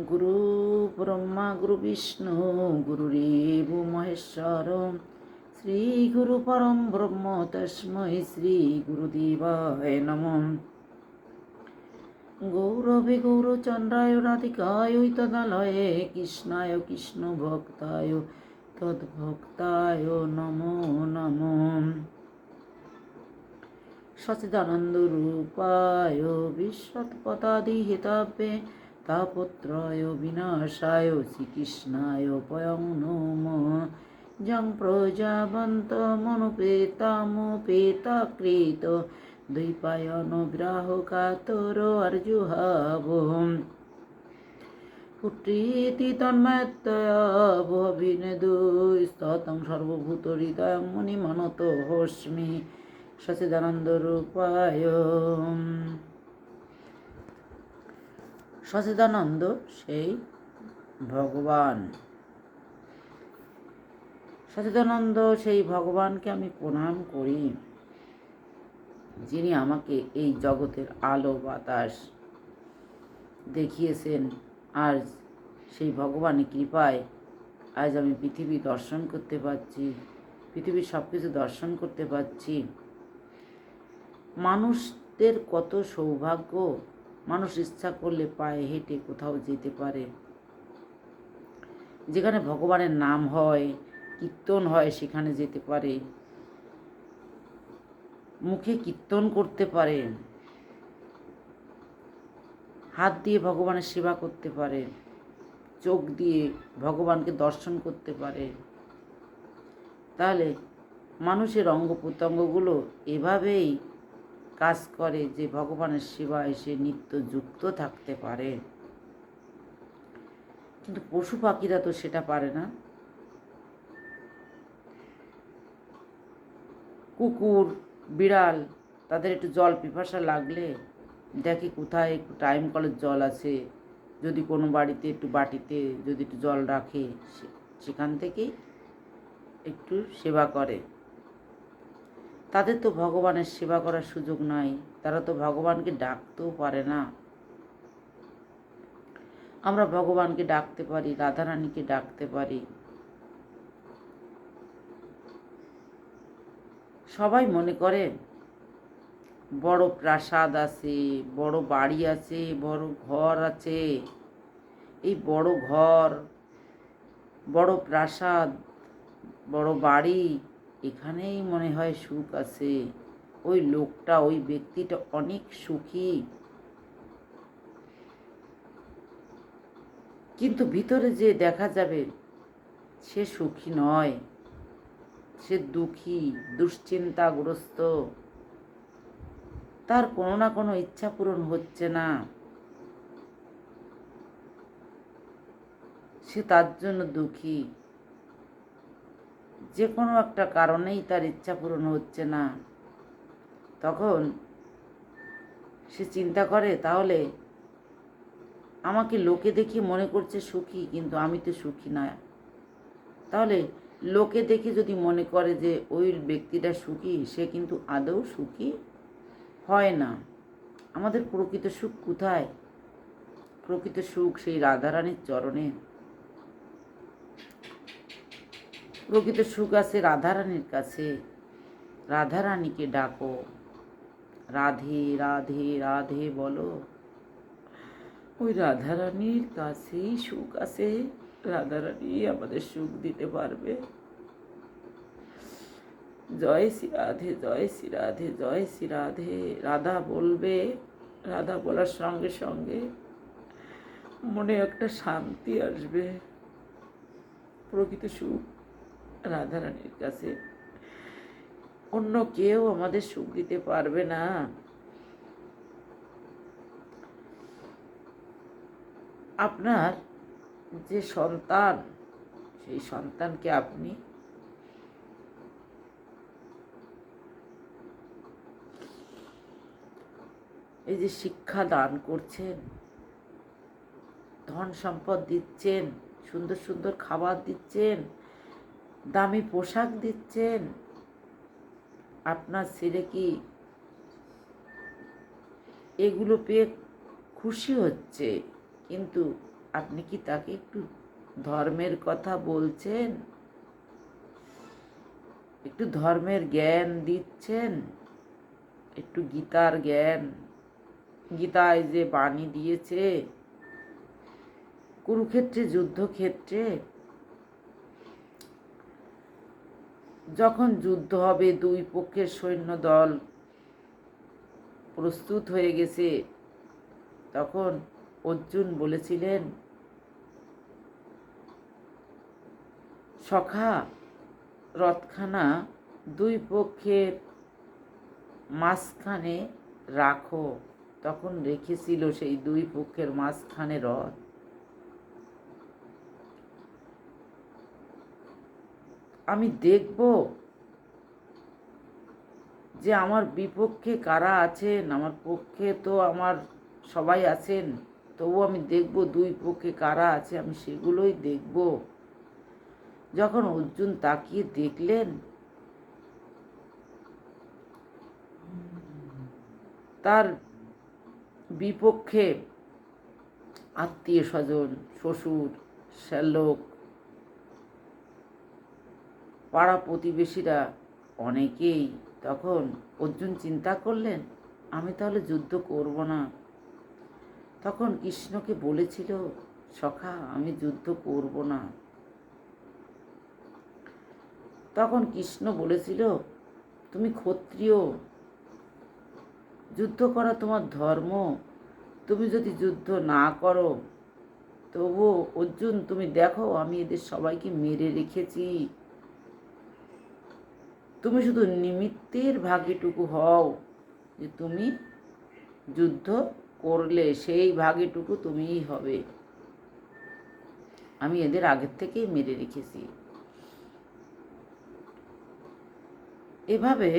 গুরু ব্রহ্মা গুরু বিষ্ণু গুরুরেব মহেশ্বর শ্রী গুরু পরম ব্রহ্ম তস্মৈ শ্রী গুরুদেবায় নমঃ গৌরবে গৌরচন্দ্রায় রাধিকায় তদালয়ে কৃষ্ণায় কৃষ্ণ ভক্তায় তদ্ভক্তায় নমো নমো সচিদানন্দ রূপায় বিশ্বৎপতাদি হিতাব্যে তাপত্রয় বিনাশায় শ্রীকৃষ্ণায় পয়ং নম। যং প্রজাবন্ত মনুপেতামুপেতাকৃত। দ্বৈপায়ন গ্রাহকাতর অর্জুহাব। পুত্রীতি হৃদয় মুনিমনত হস্মি সচিদানন্দ রূপায় সচিদানন্দ সেই ভগবান। সচিদানন্দ সেই ভগবানকে আমি প্রণাম করি, যিনি আমাকে এই জগতের আলো, বাতাস দেখিয়েছেন। আর সেই ভগবানের কৃপায় আজ আমি পৃথিবী দর্শন করতে পারছি, পৃথিবীর সব কিছু দর্শন করতে পারছি। মানুষদের কত সৌভাগ্য মানুষ ইচ্ছা করলে পায়ে, হেঁটে কোথাও যেতে পারে। যেখানে ভগবানের নাম হয়, কীর্তন হয়, সেখানে যেতে পারে। মুখে কীর্তন করতে পারে। হাত দিয়ে ভগবানের সেবা করতে পারে। চোখ দিয়ে ভগবানকে দর্শন করতে পারে। তাহলে মানুষের অঙ্গ প্রত্যঙ্গগুলো এভাবেই কাজ করে যে ভগবানের সেবায় সে নিত্য যুক্ত থাকতে পারে। কিন্তু পশু পাখিরা তো সেটা পারে না। কুকুর, বিড়াল, তাদের একটু জল পিপাসা লাগলে দেখে কোথায় একটু টাইম কলের জল আছে। যদি কোনো বাড়িতে একটু বাটিতে যদি একটু জল রাখে সেখান থেকেই একটু সেবা করে। তাদের তো ভগবানের সেবা করার সুযোগ নাই। তারা তো ভগবানকে ডাকতেও পারে না। আমরা ভগবানকে ডাকতে পারি রাধারানীকে ডাকতে পারি। সবাই মনে করে, বড় প্রাসাদ আছে, বড় বাড়ি আছে, বড় ঘর আছে। এই বড় ঘর, বড় প্রাসাদ, বড় বাড়ি এখানেই মনে হয় সুখ আছে। ওই লোকটা, ওই ব্যক্তিটা অনেক সুখী। কিন্তু ভিতরে যে দেখা যাবে, সে সুখী নয়। সে দুঃখী, দুশ্চিন্তাগ্রস্ত। তার কোনো না কোনো ইচ্ছা পূরণ হচ্ছে না। সে তার জন্য দুঃখী। যে কোনো একটা কারণেই তার ইচ্ছা পূরণ হচ্ছে না। তখন সে চিন্তা করে, তাহলে আমাকে লোকে দেখে মনে করছে সুখী, কিন্তু আমি তো সুখী না। তাহলে লোকে দেখে যদি মনে করে যে ওই ব্যক্তিটা সুখী, সে কিন্তু আদৌ সুখী হয় না। আমাদের প্রকৃত সুখ কোথায়? প্রকৃত সুখ সেই রাধারানীর চরণে। প্রকৃত সুখ আছে, রাধারানীর কাছে। রাধারানীকে ডাকো। রাধে রাধে রাধে বলো। ওই রাধারানীর কাছেই সুখ আছে। রাধারানী আমাদের সুখ দিতে পারবে। জয় শ্রী রাধে, জয় শ্রী রাধে, জয় শ্রী রাধে। রাধা বলবে, রাধা বলার সঙ্গে সঙ্গে মনে একটা শান্তি আসবে। প্রকৃত সুখ রাধারানীর কাছে। অন্য কেউ আমাদের সুখ দিতে পারবে না। আপনার যে সন্তান, সেই সন্তানকে আপনি এই যে শিক্ষা দান করছেন, ধন সম্পদ দিচ্ছেন, সুন্দর সুন্দর খাবার দিচ্ছেন দামি পোশাক দিচ্ছেন? আপনার ছেলে কি এগুলো পেয়ে খুশি হচ্ছে? কিন্তু আপনি কি তাকে একটু ধর্মের কথা বলছেন? একটু ধর্মের জ্ঞান দিচ্ছেন? একটু গীতার জ্ঞান। গীতায় যে বাণী দিয়েছে, কুরুক্ষেত্রে, যুদ্ধক্ষেত্রে যখন যুদ্ধ হবে, দুই পক্ষের সৈন্য দল প্রস্তুত হয়ে গেছে। তখন অর্জুন বলেছিলেন, সখা, রথখানা দুই পক্ষের মাঝখানে রাখো। তখন রেখেছিল সেই দুই পক্ষের মাঝখানে রথ। আমি দেখব যে আমার বিপক্ষে কারা আছেন। আমার পক্ষে তো আমার সবাই আছেন তবু আমি দেখব দুই পক্ষে কারা আছে, আমি সেগুলোই দেখব। যখন অর্জুন তাকিয়ে দেখলেন, তার বিপক্ষে আত্মীয় স্বজন, শ্বশুর, শ্যালক পাড়া প্রতিবেশীরা অনেকেই তখন অর্জুন চিন্তা করলেন, আমি তাহলে যুদ্ধ করব না? তখন কৃষ্ণকে বলেছিল, সখা, আমি যুদ্ধ করব না। তখন কৃষ্ণ বলেছিল, তুমি ক্ষত্রিয়, যুদ্ধ করা তোমার ধর্ম। তুমি যদি যুদ্ধ না করো তবু অর্জুন, তুমি দেখো, আমি এদের সবাইকে মেরে রেখেছি। তুমি শুধু নিমিত্তের ভাগেটুকু হও যে তুমি যুদ্ধ করলে সেই ভাগেটুকু তুমিই হবে। আমি এদের আগের থেকেই মেরে রেখেছি। এভাবে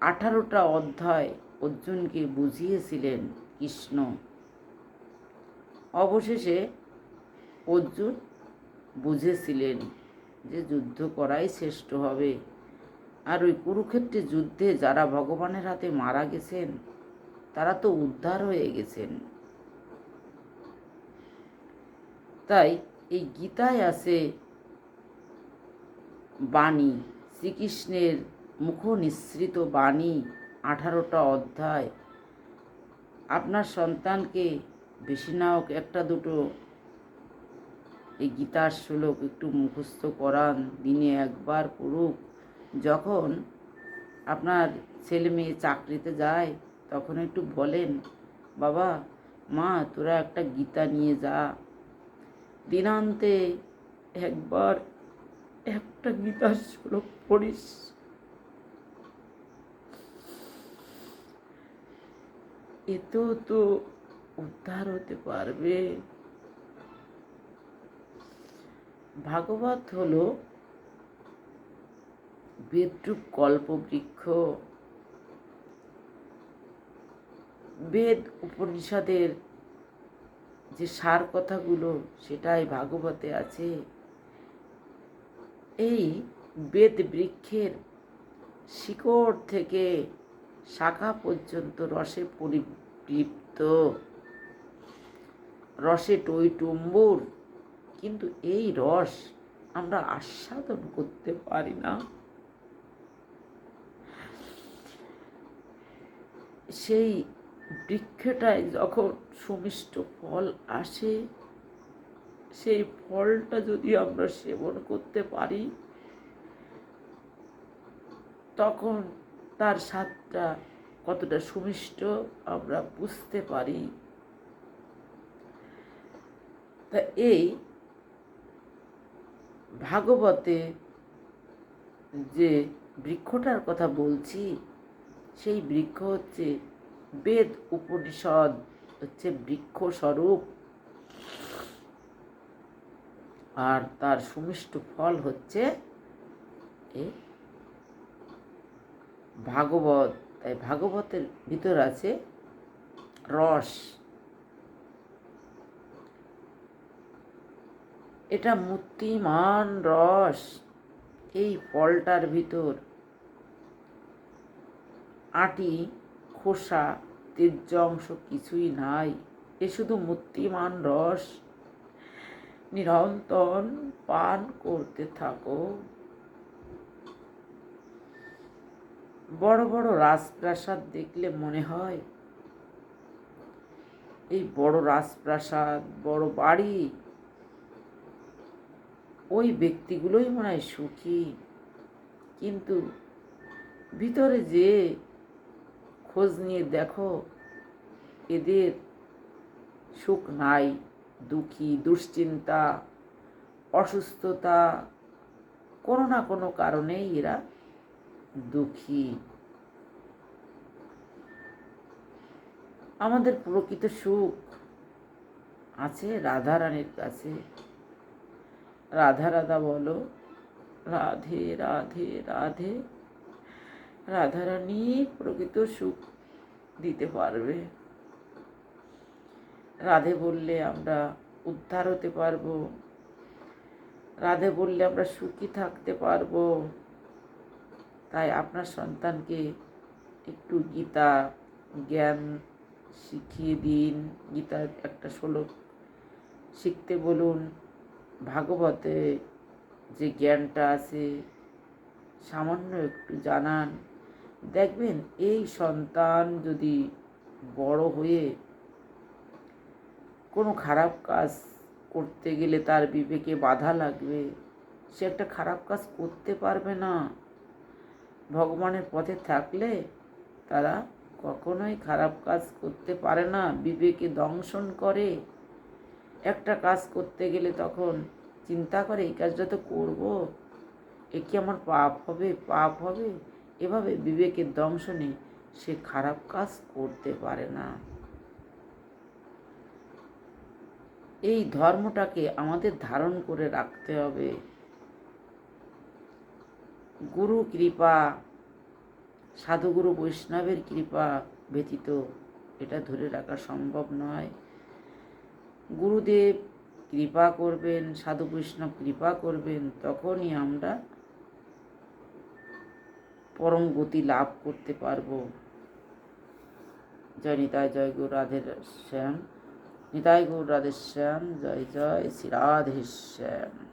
আঠারোটা অধ্যায় অর্জুনকে বুঝিয়েছিলেন কৃষ্ণ। অবশেষে অর্জুন বুঝেছিলেন যে যুদ্ধ করাই শ্রেষ্ঠ হবে। আর ওই কুরুক্ষেত্রে যুদ্ধে যারা ভগবানের হাতে মারা গেছেন, তারা তো উদ্ধার হয়ে গেছেন। তাই এই গীতায় আছে বাণী, শ্রীকৃষ্ণের মুখ নিঃসৃত বাণী আঠারোটা অধ্যায়। আপনার সন্তানকে বেশি না হোক একটা দুটো এই গীতার শ্লোক একটু মুখস্থ করান, দিনে একবার পড়ুক। যখন আপনার ছেলে মেয়ে চাকরিতে যায়, তখন একটু বলেন, বাবা, মা, তোরা একটা গীতা নিয়ে যা। দিনান্তে একবার একটা গীতার শ্লোক পড়িস। এতেও তো উদ্ধার হতে পারবে। ভাগবত হলো বেদরূপ কল্পবৃক্ষ। বেদ উপনিষদের যে সার কথাগুলো, সেটাই ভাগবতে আছে। এই বেদ বৃক্ষের শিকড় থেকে শাখা পর্যন্ত রসে পরিবৃপ্ত রসে টইটুম্বুর কিন্তু এই রস আমরা আস্বাদন করতে পারি না। সেই বৃক্ষটায় যখন সুমিষ্ট ফল আসে, সেই ফলটা যদি আমরা সেবন করতে পারি, তখন তার স্বাদটা কতটা সুমিষ্ট আমরা বুঝতে পারি। তা এই ভাগবতে যে বৃক্ষটার কথা বলছি, সেই বৃক্ষ হচ্ছে বেদ উপনিষদ হচ্ছে বৃক্ষ স্বরূপ আর তার সুমিষ্ট ফল হচ্ছে এই ভাগবত। তাই ভাগবতের ভিতর আছে রস। এটা মূর্তিমান রস। এই ফলটার ভিতর আটি খোসা তেজ্য অংশ কিছুই নাই, এ শুধু মূর্তিমান রস। নিরন্তর পান করতে থাকো। বড় বড় রাজপ্রাসাদ দেখলে মনে হয়, এই বড় রাজপ্রাসাদ, বড় বাড়ি, ওই ব্যক্তিগুলোই মনে হয় সুখী। কিন্তু ভিতরে যে খোঁজ নিয়ে দেখো, এদের সুখ নাই, দুঃখী, দুশ্চিন্তা, অসুস্থতা, কোনো না কোনো কারণেই এরা দুঃখী। আমাদের প্রকৃত সুখ আছে রাধারানীর কাছে। রাধা রাধা বলো, রাধে রাধে রাধে। রাধারানী প্রকৃত সুখ দিতে পারবে। রাধে বললে, আমরা উদ্ধার হতে পারব। রাধে বললে, আমরা সুখী থাকতে পারব। তাই আপনার সন্তানকে একটু গীতা, জ্ঞান শিখিয়ে দিন। গীতার একটা শ্লোক শিখতে বলুন। ভাগবতে যে জ্ঞানটা আছে, সামান্য একটু জানান। দেখবেন, এই সন্তান যদি বড় হয়ে কোনো খারাপ কাজ করতে গেলে তার বিবেকে বাধা লাগবে, সে একটা খারাপ কাজ করতে পারবে না। ভগবানের পথে থাকলে তারা কখনোই খারাপ কাজ করতে পারে না, বিবেকে দংশন করে। একটা কাজ করতে গেলে তখন চিন্তা করে, এই কাজটা তো করব, এ কি আমার পাপ হবে? পাপ হবে? এভাবে বিবেকের দংশনে সে খারাপ কাজ করতে পারে না। এই ধর্মটাকে আমাদের ধারণ করে রাখতে হবে। গুরু কৃপা, সাধুগুরু বৈষ্ণবের কৃপা ব্যতীত এটা ধরে রাখা সম্ভব নয়। গুরুদেব কৃপা করবেন, সাধু বৈষ্ণব কৃপা করবেন, তখনই আমরা পরম গতি লাভ করতে পারব। জয় নিতাই, জয় গুরু রাধের শ্যাম। নিতাই গুরু, রাধে শ্যাম, জয় জয় শ্রী রাধের শ্যাম।